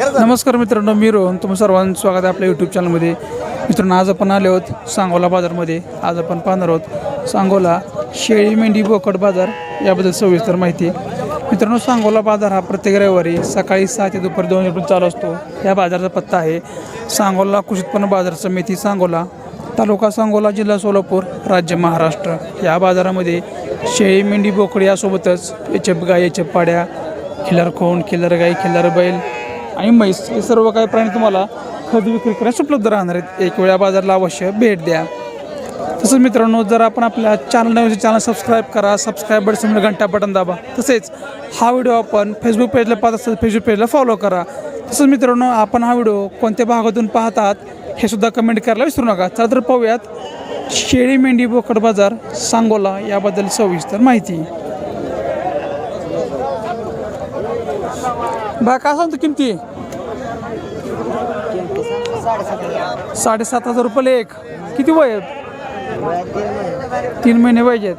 नमस्कार मित्रांनो मी रोहन. तुम्ही सर्वांचं स्वागत आहे आपल्या यूट्यूब चॅनलमध्ये मित्रांनो आज आपण आले आहोत सांगोला बाजारमध्ये. आज आपण पाहणार आहोत सांगोला शेळी मेंढी बोकड बाजार याबद्दल सविस्तर माहिती. मित्रांनो सांगोला बाजार हा प्रत्येक रविवारी सकाळी सहा ते दुपारी दोन रुपये चालू असतो. या बाजाराचा पत्ता आहे सांगोला कृषी उत्पन्न बाजार समिती सांगोला तालुका सांगोला जिल्हा सोलापूर राज्य महाराष्ट्र. या बाजारामध्ये शेळी मेंढी बोकड यासोबतच एचप गाय एचप पाड्या खिल्लार खोंड खिल्लार गाई खिल्लार बैल आणि म्हैस हे सर्व काही प्राणी तुम्हाला खरेदी विक्री करण्यास उपलब्ध राहणार आहेत. एक वेळा बाजारला अवश्य भेट द्या. तसंच मित्रांनो जर आपण आपल्या चॅनल नवीन चॅनल सबस्क्राईब करा सबस्क्राईब बटन घंटा बटन दाबा. तसेच हा व्हिडिओ आपण फेसबुक पेजला पाहत असाल फेसबुक पेजला फॉलो करा. तसंच मित्रांनो आपण हा व्हिडिओ कोणत्या भागातून पाहतात हे सुद्धा कमेंट करायला विसरू नका. चला तर पाहूयात शेळी मेंढी बोकड बाजार सांगोला याबद्दल सविस्तर माहिती. बा काय सांगतो किमती? साडेसात हजार रुपये एक. किती वय आहेत? तीन महिने पाहिजेत.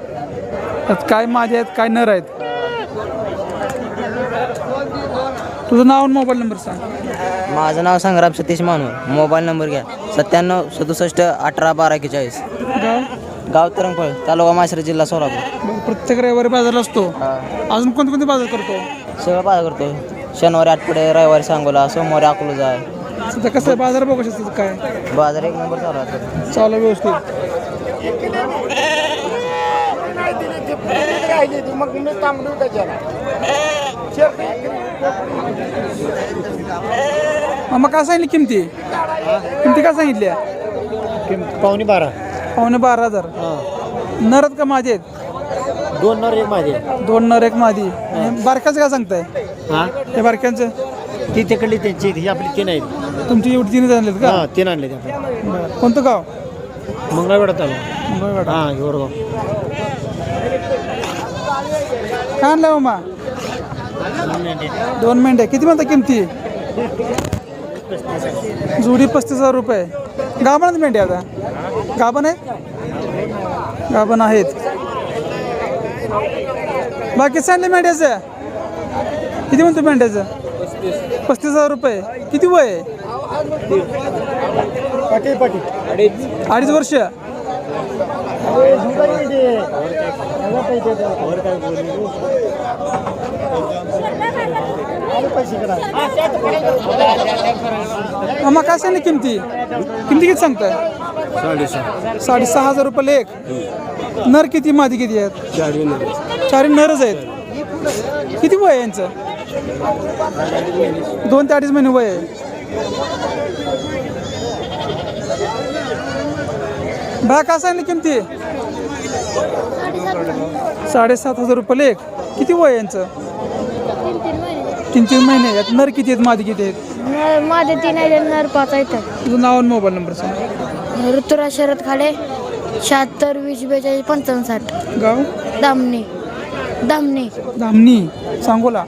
त्यात काय माझे आहेत काय नर आहेत? तुझं नाव आणि मोबाईल नंबर सांग. माझं नाव संग्राम सतीश मानव मोबाईल नंबर घ्या. सत्त्याण्णव सदुसष्ट अठरा बारा एक्केचाळीस. गाव? तरंगफळ तालुका माश्री जिल्हा सोलापूर. प्रत्येक रविवारी बाजारला असतो. अजून कोणते कोणते बाजार करतो? सगळं बाजार करतो शनिवारी आठवडे रविवारी सांगोला सोमवारी अकलूज आहे. सध्या कसं आहे बाजार बघू शकतो काय? बाजार एक नंबर चालू आहे चालू आहे व्यवस्थित. मग काय सांगितली किमती? किमती काय सांगितल्या? पावणे बारा. पावणे बारा हजार. नरत का माझे आहेत? दोन नर एक माझे दोन नर एक मादी. बारक्याचं काय सांगताय? हा? त्या बारक्यांचं? ती तिकडली त्यांची ही आपली तीन आहेत. तुमची एवढी तीन आणलेत का? हा तीन आणले ते बरं. कोणतं गाव? मंगळवेढा चालू मंगळवेढा. हा गोरगाव काय आणलं मामा? दोन मेंढ्या किती म्हणता किमती? जुडी पस्तीस हजार रुपये. गाभण आहेत मेंढ्या आता. गाभण आहेत? गाभण आहेत. बाकी सांगले मेंढ्याचं. किती म्हणतो मेंढ्याचं? पस्तीस हजार रुपये. किती वय अडीच वर्ष. मग काय सांगले किमती? किमती किती सांगताय? साडेसहा साडेसहा हजार रुपये एक नर किती मादी किती आहेत? नर. चार नरच आहेत. किती वय आहे यांचं? दोन ते अडीच महिने वय आहे. बा काय सांगली किमती? साडेसात हजार रुपये एक किती वय आहे यांचं? तीन तीन महिने यात नर किती आहेत? मादी किती आहेत? नर माझे तीन आहे नर पाच आहेत. तुझं नाव आणि मोबाईल नंबर सांग. ऋतुराज शरद खाडे शहात्तर वीस बेचाळीस पंचावन्न साठ. गाव? दामणी. दामणी. धामणी सांगोला.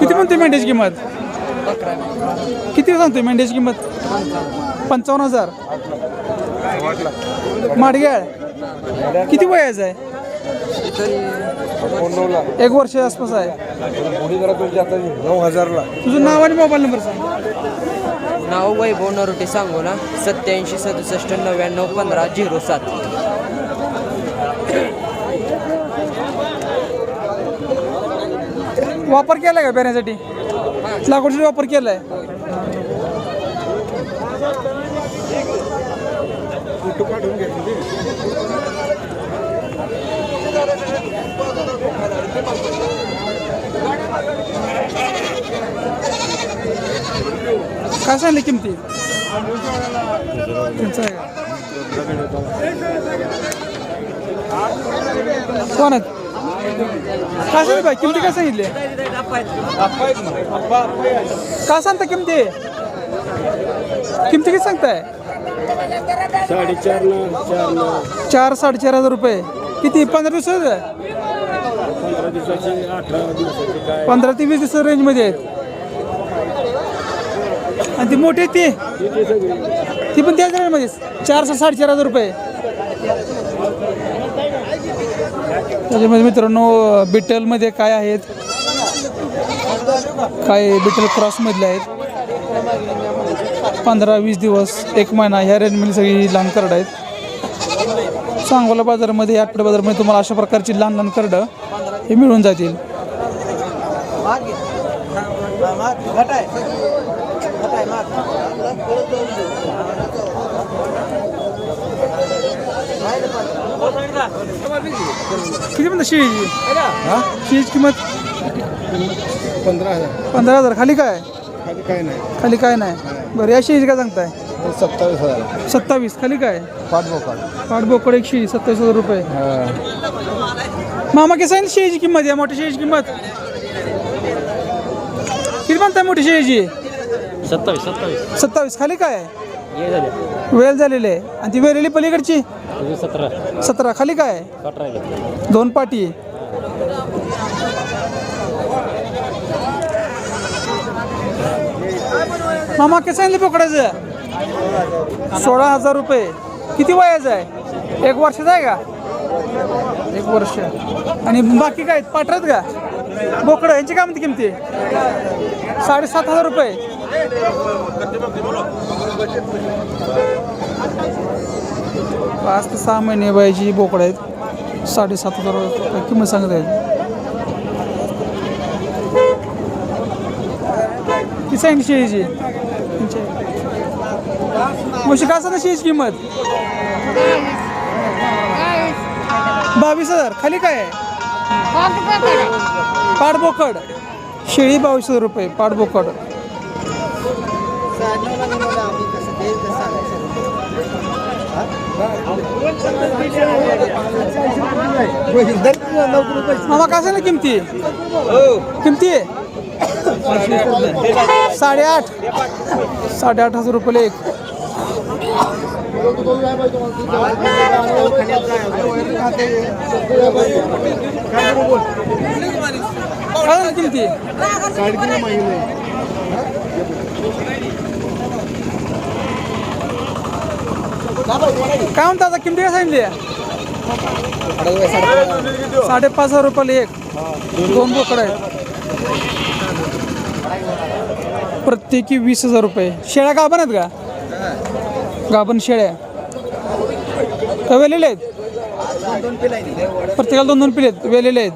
किती म्हणते मेंढ्याची किंमत? किती सांगतोय मेंढ्याची किंमत? पंचावन्न हजार. माडग्याळ किती वयाचं आहे? एक वर्ष आसपास आहे. नऊ हजारला. तुझं नाव आणि मोबाईल नंबर सांग. नाव वैभव नरोटे सांगोला सत्याऐंशी सदुसष्ट नव्याण्णव पंधरा झिरो सात. वापर केलाय का पेरण्यासाठी लागवडीसाठी वापर केलाय? काय सांगले किमती? त्यांचं आहे. का? कोण आहेत? काय सांगितलं बाई किमती काय सांगितली? काय सांगता किमती? किमती किती सांगताय? साडेचार चार साडेचार हजार रुपये. किती? पंधरा दिवस पंधरा ते वीस दिवस रेंजमध्ये आहेत. आणि ती मोठी आहेत ती? ती पण त्याच रेंजमध्ये चार साडेचार हजार रुपये. त्याच्यामध्ये मित्रांनो बिटलमध्ये काय आहेत? काय लिटल क्रॉसमधले आहेत? पंधरा वीस दिवस एक महिना ह्या रेंजमध्ये सगळी लहान करड आहेत. सांगोला बाजारामध्ये आठवडे बाजारामध्ये तुम्हाला अशा प्रकारची लहान लहान करडं हे मिळून जातील. किती म्हणता शेळीची? शेळीची किंमत? पंधरा हजार. पंधरा हजार. खाली काय? खाली काय नाही. खाली काय नाही. बरं या शेळीची काय सांगताय? सत्तावीस हजार. सत्तावीस खाली काय? पाच बोकाड पाठबोकड एक शेळी सत्तावीस हजार रुपये. मामा कसं आहे शेळीची किंमत? आहे मोठ्या शेळीची किंमत? किती म्हणताय मोठी शेळीची? सत्तावीस सत्तावीस. सत्तावीस खाली काय? आहे ये झाले. वेल झालेली आहे. आणि ती वेलेली पलीकडची? सतरा. सतरा खाली काय? आहे अठरा दोन पाटी. मामा कसं सांगितलं बोकडाचं सोळा हजार रुपये. किती वयाचं आहे? एक वर्षाचा आहे का? एक वर्ष. आणि बाकी काय? पाठरात का? बोकडं यांची काय म्हणते किमती? साडेसात हजार रुपये. पाच ते सहा महिने वयाची बोकडं आहेत. साडेसात हजार रुपये. किंमत सांगत आहेत. ती सांगितली शेळीची? म्हशी का सांगा शेळीची किंमत? बावीस हजार. खाली काय आहे? पाठबोकड शेळी बावीस हजार रुपये पाठबोकड मामा काय सांगितलं किमती? किमती? साडेआठ. साडेआठ हजार रुपये एक. काय झालं किमती काय म्हणता आता? किमती काय सांगितली? साडेपाच हजार रुपयाला एक. दोन बोकड आहेत. प्रत्येकी वीस हजार रुपये. शेळ्या का आहेत का? गाभण शेळ्या का वेलेले आहेत? प्रत्येकाला दोन दोन पिले आहेत. वेलेले आहेत.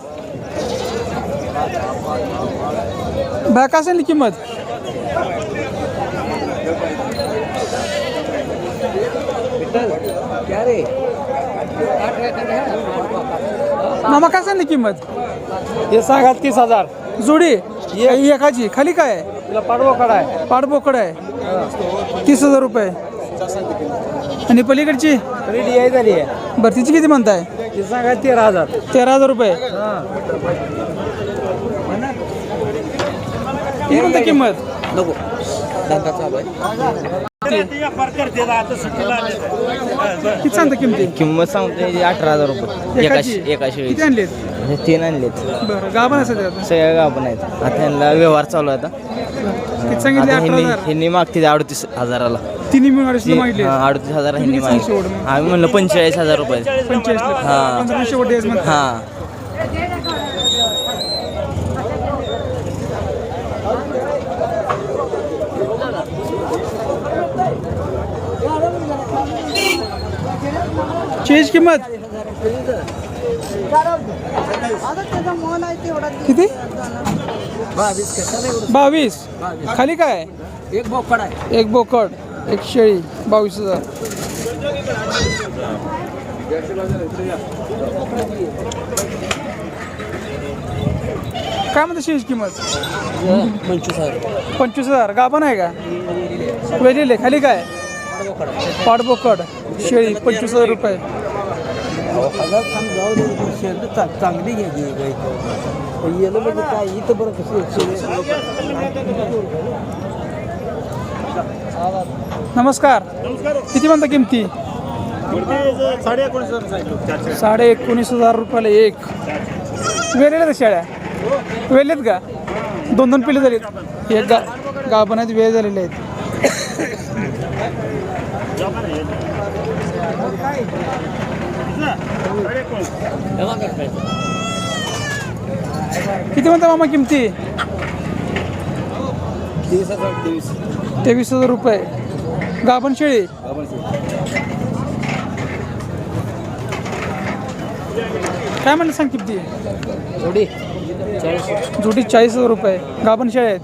बाय काय सांगली किंमत? मामा काय सांगली किंमत? हे सांगा तीस हजार. जोडी? एकाची. खाली काय आहे? पाडबोकाड आहे पाडबोकड आहे तीस हजार रुपये. आणि पलीकडची? रेडी आहे झाली आहे. बरं तिची किती म्हणताय? ती सांगा तेरा हजार. तेरा हजार रुपये. किती म्हणता किंमत? नको. धंदा चालू आहे. किती सांगता किमती? किंमत सांगते अठरा हजार रुपये. एका एकाची एका किती आणलेत? तीन आणलेत. बरं गाभण त्यात सगळ्या गाभण आहेत. आता ह्यांना व्यवहार चालू आहे आता. किती सांगितले आता अठरा ह्यांनी हजार. ह्यांनी मागते अडतीस हजाराला. तिन्ही मिळून मागितले. अडतीस हजार ह्यांनी किती सांगशील एवढं मागितले आम्ही म्हणलं पंचेचाळीस हजार रुपये. पंचेचाळीस हा. पंधरा शेवट द्यायचं म्हणतात. हा. चेंज किंमत? किती? बावीस. खाली काय? एक बोकड आहे. एक बोकड एक शेळी बावीस हजार. काय म्हणते शेळीची किंमत? पंचवीस हजार. पंचवीस हजार. गाभण आहे का? वेलेले खाली काय? पाडबोकड. शेळी पंचवीस हजार रुपये. चांगली घ्यायची येलं म्हणजे काय? इथं बरं कसं नमस्कार. किती म्हणता किमती? साडे एकोणीस साडे एकोणीस हजार रुपयाला एक. वेलेल्या त्या शेळ्या? वेलेत का? दोन दोन पिले झालीत. एक गा गाभण वेळ झालेले आहेत. किती म्हणता मामा किमती? तेवीस हजार रुपये. गाभण शेळी? काय म्हणलं सांग किमती? जोडी चाळीस. हजार रुपये. गाभण शेळी आहेत?